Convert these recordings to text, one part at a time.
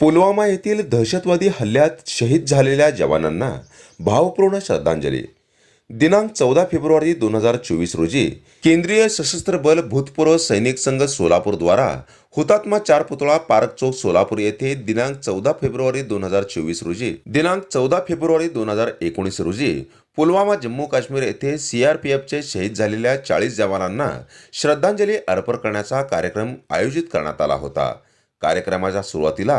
पुलवामा येथील दहशतवादी हल्ल्यात शहीद झालेल्या जवानांना भावपूर्ण श्रद्धांजली. दिनांक चौदा फेब्रुवारी दोन हजार चोवीस रोजी केंद्रीय सशस्त्र बल भूतपूर्व सैनिक संघ सोलापूरद्वारा हुतात्मा चार पुतळा पार्क चौक सोलापूर येथे दिनांक चौदा फेब्रुवारी दोन हजार चोवीस रोजी दिनांक चौदा फेब्रुवारी दोन हजार एकोणीस रोजी पुलवामा जम्मू काश्मीर येथे सीआरपीएफचे शहीद झालेल्या चाळीस जवानांना श्रद्धांजली अर्पण करण्याचा कार्यक्रम आयोजित करण्यात आला होता. कार्यक्रमाच्या सुरुवातीला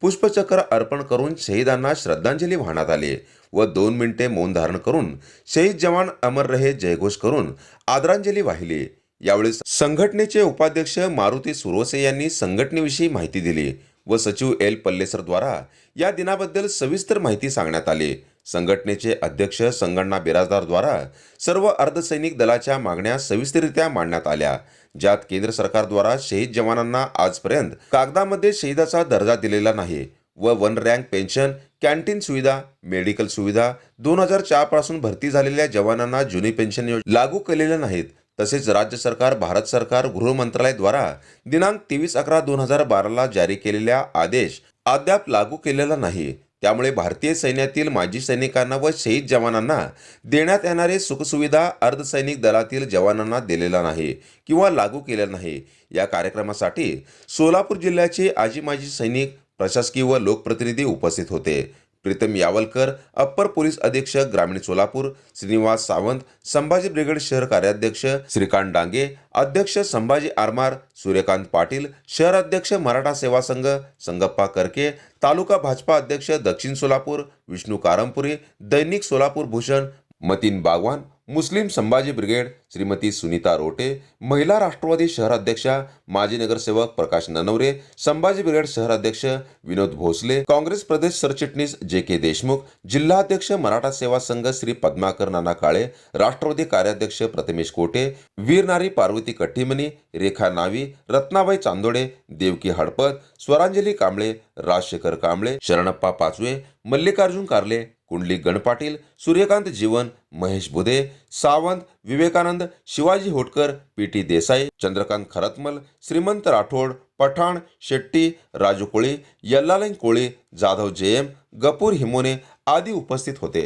पुष्पचक्र अर्पण करून शहीदांना श्रद्धांजली वाहण्यात आली. व दोन मिनिटे मौन धारण करून शहीद जवान अमर रहे जयघोष करून आदरांजली वाहिली. यावेळी संघटनेचे उपाध्यक्ष मारुती सुरोसे यांनी संघटनेविषयी माहिती दिली व सचिव एल पल्लेसर द्वारा या दिनाबद्दल सविस्तर माहिती सांगण्यात आली. संघटनेचे अध्यक्ष संगण्णा बिराजदारद्वारा सर्व अर्धसैनिक दलाच्या मागण्या सविस्तररित्या मांडण्यात आल्या. ज्यात केंद्र सरकारद्वारा शहीद जवानांना आजपर्यंत कागदामध्ये शहीदाचा दर्जा दिलेला नाही व वन रँक पेन्शन कॅन्टीन सुविधा मेडिकल सुविधा दोन हजार चारपासून भरती झालेल्या जवानांना जुनी पेन्शन योजना लागू केलेल्या नाहीत. तसेच राज्य सरकार भारत सरकार गृह मंत्रालयाद्वारा दिनांक तेवीस अकरा दोन हजार बाराला जारी केलेल्या आदेश अद्याप लागू केलेला नाही. त्यामुळे भारतीय सैन्यातील माजी सैनिकांना व शहीद जवानांना देण्यात येणारे सुखसुविधा अर्धसैनिक दलातील जवानांना दिलेला नाही किंवा लागू केलेला नाही. या कार्यक्रमासाठी सोलापूर जिल्ह्याचे आजी माजी सैनिक प्रशासकीय व लोकप्रतिनिधी उपस्थित होते. प्रीतम यावलकर अप्पर पोलीस अधीक्षक ग्रामीण सोलापूर श्रीनिवास सावंत संभाजी ब्रिगेड शहर कार्याध्यक्ष श्रीकांत डांगे अध्यक्ष संभाजी आरमार सूर्यकांत पाटील शहर अध्यक्ष मराठा सेवा संघ संगप्पा करके तालुका भाजपा अध्यक्ष दक्षिण सोलापूर विष्णू कारमपुरे दैनिक सोलापूर भूषण मतीन बागवान मुस्लिम संभाजी ब्रिगेड श्रीमती सुनीता रोटे महिला राष्ट्रवादी शहराध्यक्षा माजी नगरसेवक प्रकाश ननवरे संभाजी ब्रिगेड शहराध्यक्ष विनोद भोसले काँग्रेस प्रदेश सरचिटणीस जे के देशमुख जिल्हाध्यक्ष मराठा सेवा संघ श्री पद्माकर नाना काळे राष्ट्रवादी कार्याध्यक्ष प्रथमेश कोटे वीर नारी पार्वती कट्टीमनी रेखा नावी रत्नाबाई चांदोडे देवकी हडपत स्वरांजली कांबळे राजशेखर कांबळे शरणप्पा पाचवे Mallikarjun Karle Kundali Ganpatil Suryakant Jeevan Mahesh Budhe Sawant Vivekanand Shivaji Hotkar P T Desai Chandrakant Kharatmal Shrimant Rathod Pathan Shetty Raju Koli Yallalang Koli Jadhav JM Gapur Himone आदी उपस्थित होते.